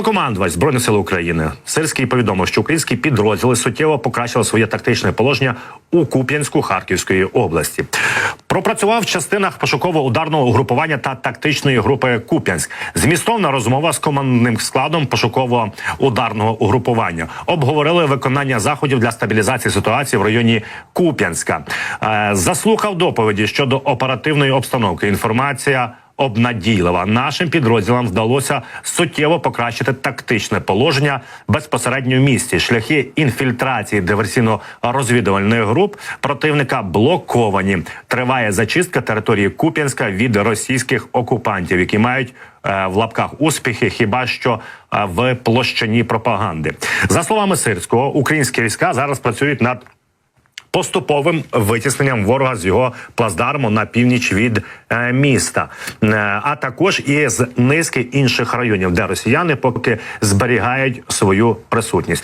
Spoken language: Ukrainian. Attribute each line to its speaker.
Speaker 1: Командувач збройних сил України Сирський повідомив, що українські підрозділи суттєво покращили своє тактичне положення у Куп'янську Харківської області. Пропрацював в частинах пошуково-ударного угрупування та тактичної групи Куп'янськ. Змістовна розмова з командним складом пошуково-ударного угрупування. Обговорили виконання заходів для стабілізації ситуації в районі Куп'янська. Е, Заслухав доповіді щодо оперативної обстановки. Інформація обнадійлива. Нашим підрозділам вдалося суттєво покращити тактичне положення безпосередньо в місті. Шляхи інфільтрації диверсійно-розвідувальних груп противника блоковані. Триває зачистка території Куп'янська від російських окупантів, які мають е, в лапках успіхи, хіба що е, в площині пропаганди. За словами Сирського, українські війська зараз працюють над поступовим витісненням ворога з його плацдарму на північ від е, міста, Е, а також і з низки інших районів, де росіяни поки зберігають свою присутність.